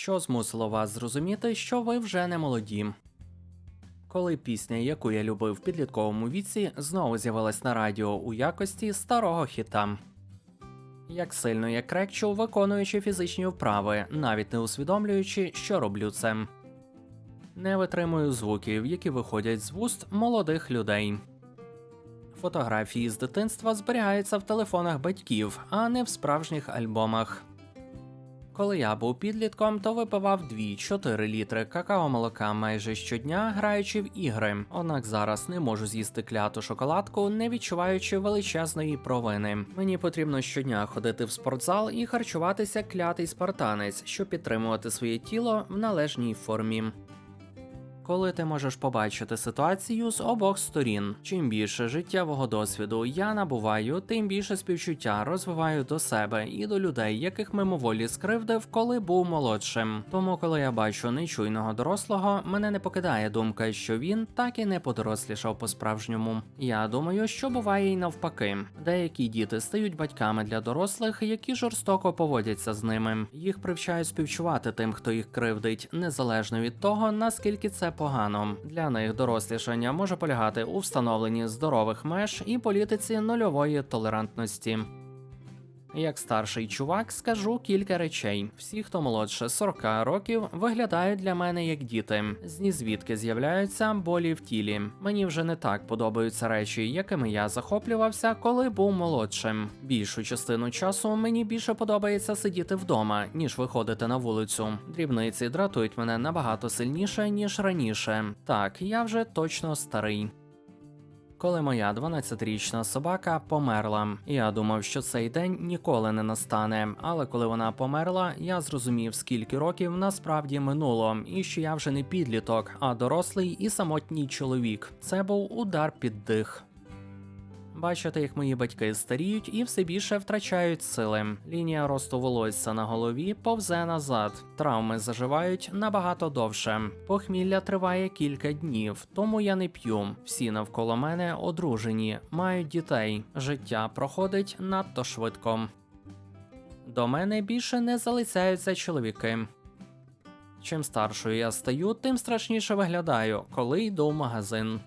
що змусило вас зрозуміти, що ви вже не молоді. Коли пісня, яку я любив в підлітковому віці, знову з'явилась на радіо у якості старого хіта. Як сильно я крекчу, виконуючи фізичні вправи, навіть не усвідомлюючи, що роблю це. Не витримую звуків, які виходять з вуст молодих людей. Фотографії з дитинства зберігаються в телефонах батьків, а не в справжніх альбомах. Коли я був підлітком, то випивав 2-4 літри какао-молока майже щодня, граючи в ігри. Однак зараз не можу з'їсти кляту шоколадку, не відчуваючи величезної провини. Мені потрібно щодня ходити в спортзал і харчуватися клятий спартанець, щоб підтримувати своє тіло в належній формі. Коли ти можеш побачити ситуацію з обох сторін, чим більше життєвого досвіду я набуваю, тим більше співчуття розвиваю до себе і до людей, яких мимоволі скривдив, коли був молодшим. Тому, коли я бачу нечуйного дорослого, мене не покидає думка, що він так і не подорослішав по-справжньому. Я думаю, що буває й навпаки. Деякі діти стають батьками для дорослих, які жорстоко поводяться з ними. Їх привчають співчувати тим, хто їх кривдить, незалежно від того, наскільки це погано. Для них дорослішання може полягати у встановленні здорових меж і політиці нульової толерантності. Як старший чувак, скажу кілька речей. Всі, хто молодше 40 років, виглядають для мене як діти. Зні звідки з'являються болі в тілі. Мені вже не так подобаються речі, якими я захоплювався, коли був молодшим. Більшу частину часу мені більше подобається сидіти вдома, ніж виходити на вулицю. Дрібниці дратують мене набагато сильніше, ніж раніше. Так, я вже точно старий коли моя 12-річна собака померла. Я думав, що цей день ніколи не настане. Але коли вона померла, я зрозумів, скільки років насправді минуло, і що я вже не підліток, а дорослий і самотній чоловік. Це був удар під дих. Бачити, як мої батьки старіють і все більше втрачають сили. Лінія росту волосся на голові повзе назад. Травми заживають набагато довше. Похмілля триває кілька днів, тому я не п'ю. Всі навколо мене одружені, мають дітей. Життя проходить надто швидко. До мене більше не залицяються чоловіки. Чим старшою я стаю, тим страшніше виглядаю, коли йду в магазин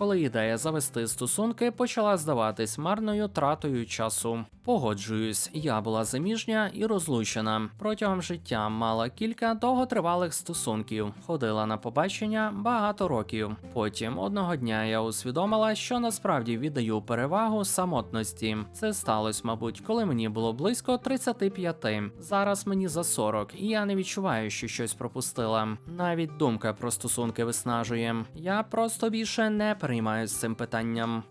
коли ідея завести стосунки почала здаватись марною тратою часу. Погоджуюсь, я була заміжня і розлучена. Протягом життя мала кілька довготривалих стосунків, ходила на побачення багато років. Потім одного дня я усвідомила, що насправді віддаю перевагу самотності. Це сталося, мабуть, коли мені було близько 35. Зараз мені за 40, і я не відчуваю, що щось пропустила. Навіть думка про стосунки виснажує. Я просто більше не переймаюсь цим питанням.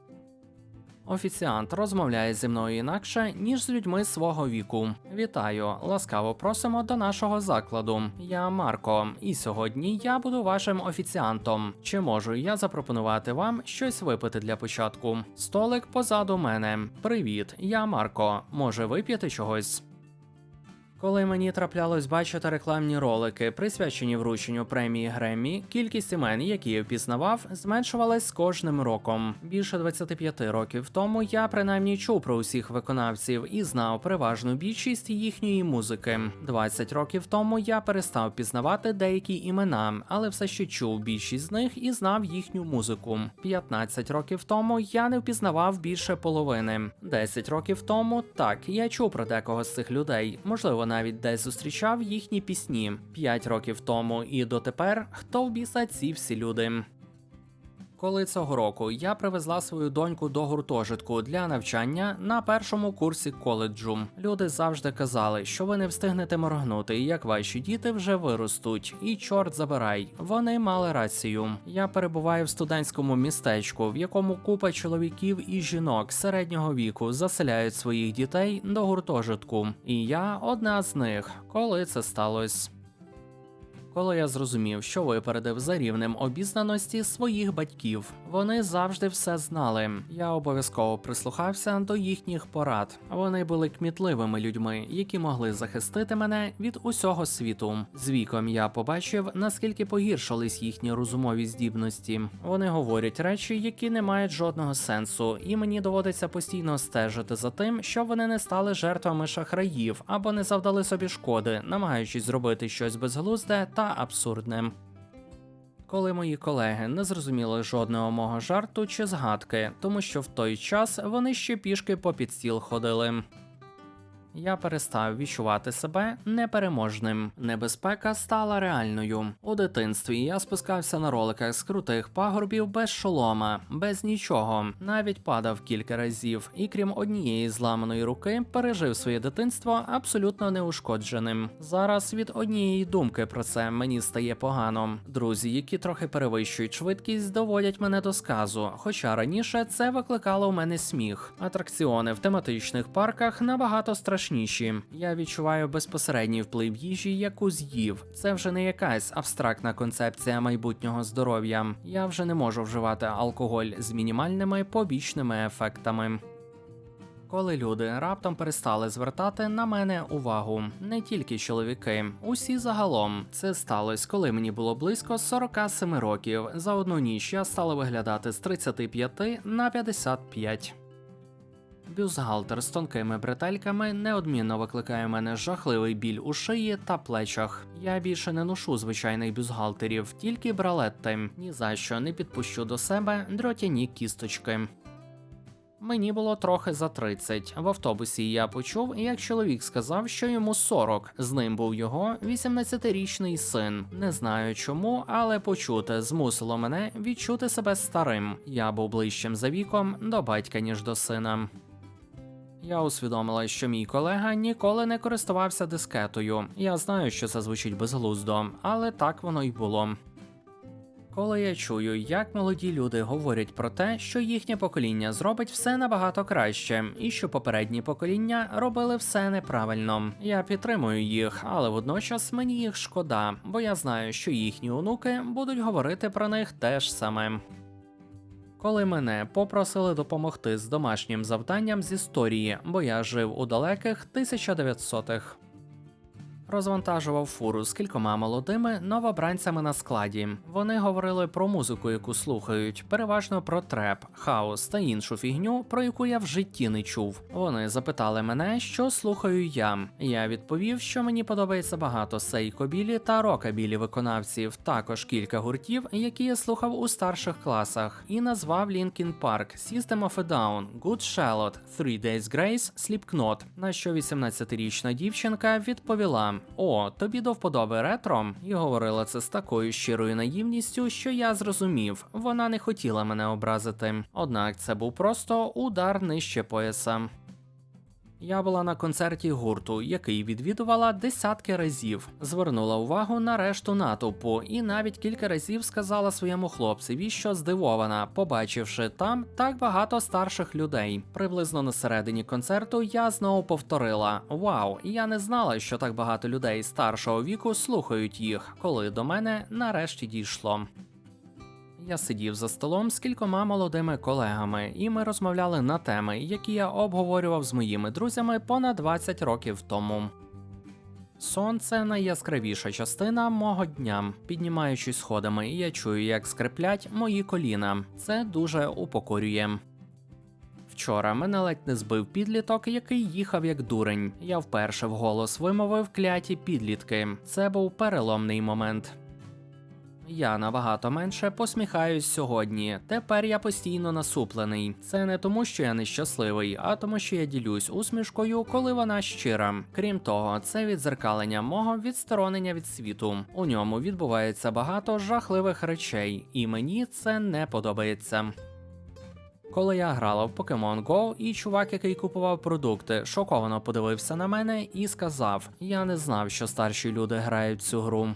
Офіціант розмовляє зі мною інакше, ніж з людьми свого віку. Вітаю, ласкаво просимо до нашого закладу. Я Марко, і сьогодні я буду вашим офіціантом. Чи можу я запропонувати вам щось випити для початку? Столик позаду мене. Привіт, я Марко. Може вип'яти чогось? Коли мені траплялось бачити рекламні ролики, присвячені врученню премії Греммі, кількість імен, які я впізнавав, зменшувалась з кожним роком. Більше 25 років тому я принаймні чув про усіх виконавців і знав переважну більшість їхньої музики. 20 років тому я перестав пізнавати деякі імена, але все ще чув більшість з них і знав їхню музику. 15 років тому я не впізнавав більше половини. 10 років тому так я чув про декого з цих людей, можливо навіть десь зустрічав їхні пісні 5 років тому і дотепер хто в біса ці всі люди. Коли цього року я привезла свою доньку до гуртожитку для навчання на першому курсі коледжу. Люди завжди казали, що ви не встигнете моргнути, як ваші діти вже виростуть, і чорт забирай. Вони мали рацію. Я перебуваю в студентському містечку, в якому купа чоловіків і жінок середнього віку заселяють своїх дітей до гуртожитку. І я одна з них, коли це сталося. Коли я зрозумів, що випередив за рівнем обізнаності своїх батьків, вони завжди все знали. Я обов'язково прислухався до їхніх порад. Вони були кмітливими людьми, які могли захистити мене від усього світу. З віком я побачив, наскільки погіршились їхні розумові здібності. Вони говорять речі, які не мають жодного сенсу, і мені доводиться постійно стежити за тим, щоб вони не стали жертвами шахраїв або не завдали собі шкоди, намагаючись зробити щось безглузде та абсурдне. Коли мої колеги не зрозуміли жодного мого жарту чи згадки, тому що в той час вони ще пішки попід стіл ходили. Я перестав відчувати себе непереможним. Небезпека стала реальною. У дитинстві я спускався на роликах з крутих пагорбів без шолома, без нічого. Навіть падав кілька разів, і крім однієї зламаної руки, пережив своє дитинство абсолютно неушкодженим. Зараз від однієї думки про це мені стає погано. Друзі, які трохи перевищують швидкість, доводять мене до сказу. Хоча раніше це викликало у мене сміх. Атракціони в тематичних парках набагато страшніші. Я відчуваю безпосередній вплив їжі, яку з'їв. Це вже не якась абстрактна концепція майбутнього здоров'я. Я вже не можу вживати алкоголь з мінімальними побічними ефектами. Коли люди раптом перестали звертати на мене увагу, не тільки чоловіки, усі загалом це сталося, коли мені було близько 47 років. За одну ніч я стала виглядати з 35 на 55. Бюстгальтер з тонкими бретельками неодмінно викликає в мене жахливий біль у шиї та плечах. Я більше не ношу звичайних бюстгальтерів, тільки бралетти. Ні за що не підпущу до себе дротяні кісточки. Мені було трохи за 30. В автобусі я почув, як чоловік сказав, що йому 40. З ним був його 18-річний син. Не знаю чому, але почути змусило мене відчути себе старим. Я був ближчим за віком до батька, ніж до сина. Я усвідомила, що мій колега ніколи не користувався дискетою. Я знаю, що це звучить безглуздо, але так воно й було. Коли я чую, як молоді люди говорять про те, що їхнє покоління зробить все набагато краще, і що попередні покоління робили все неправильно. Я підтримую їх, але водночас мені їх шкода, бо я знаю, що їхні онуки будуть говорити про них теж саме. Коли мене попросили допомогти з домашнім завданням з історії, бо я жив у далеких 1900-х. Розвантажував фуру з кількома молодими новобранцями на складі. Вони говорили про музику, яку слухають, переважно про треп, хаос та іншу фігню, про яку я в житті не чув. Вони запитали мене, що слухаю я. Я відповів, що мені подобається багато сейкобілі та рокабілі виконавців, також кілька гуртів, які я слухав у старших класах, і назвав Linkin Park, System of a Down, Good Charlotte, Three Days Grace, Slipknot, на що 18-річна дівчинка відповіла: О, тобі до вподоби ретро? І говорила це з такою щирою наївністю, що я зрозумів, вона не хотіла мене образити. Однак це був просто удар нижче пояса. Я була на концерті гурту, який відвідувала десятки разів, звернула увагу на решту натовпу і навіть кілька разів сказала своєму хлопцеві, що здивована, побачивши там так багато старших людей. Приблизно на середині концерту я знову повторила: Вау, я не знала, що так багато людей старшого віку слухають їх, коли до мене нарешті дійшло. Я сидів за столом з кількома молодими колегами, і ми розмовляли на теми, які я обговорював з моїми друзями понад 20 років тому. Сон це найяскравіша частина мого дня. Піднімаючись сходами, я чую, як скриплять мої коліна. Це дуже упокорює. Вчора мене ледь не збив підліток, який їхав як дурень. Я вперше вголос вимовив кляті підлітки. Це був переломний момент. Я набагато менше посміхаюсь сьогодні. Тепер я постійно насуплений. Це не тому, що я нещасливий, а тому, що я ділюсь усмішкою, коли вона щира. Крім того, це відзеркалення мого відсторонення від світу. У ньому відбувається багато жахливих речей, і мені це не подобається. Коли я грала в Pokemon Go, і чувак, який купував продукти, шоковано подивився на мене і сказав: Я не знав, що старші люди грають цю гру.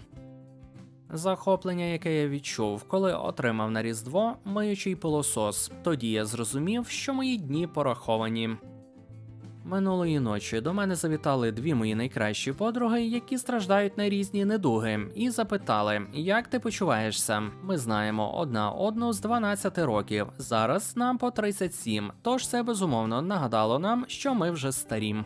Захоплення, яке я відчув, коли отримав на Різдво миючий пилосос. Тоді я зрозумів, що мої дні пораховані. Минулої ночі до мене завітали дві мої найкращі подруги, які страждають на різні недуги, і запитали, як ти почуваєшся. Ми знаємо одна одну з 12 років. Зараз нам по 37, тож це безумовно нагадало нам, що ми вже старі.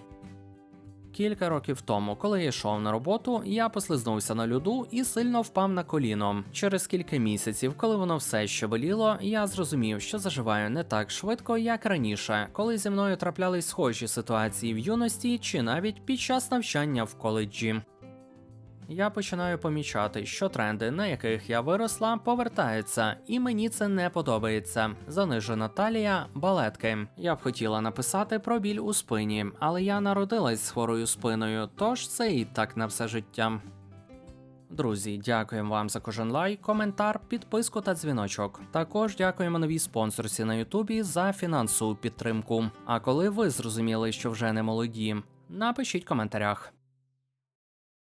Кілька років тому, коли я йшов на роботу, я послизнувся на льоду і сильно впав на коліно. Через кілька місяців, коли воно все ще боліло, я зрозумів, що заживаю не так швидко, як раніше, коли зі мною траплялись схожі ситуації в юності чи навіть під час навчання в коледжі. Я починаю помічати, що тренди, на яких я виросла, повертаються, і мені це не подобається. Занижена талія, балетки. Я б хотіла написати про біль у спині, але я народилась з хворою спиною, тож це і так на все життя. Друзі, дякуємо вам за кожен лайк, коментар, підписку та дзвіночок. Також дякуємо новій спонсорці на Ютубі за фінансову підтримку. А коли ви зрозуміли, що вже не молоді, напишіть в коментарях.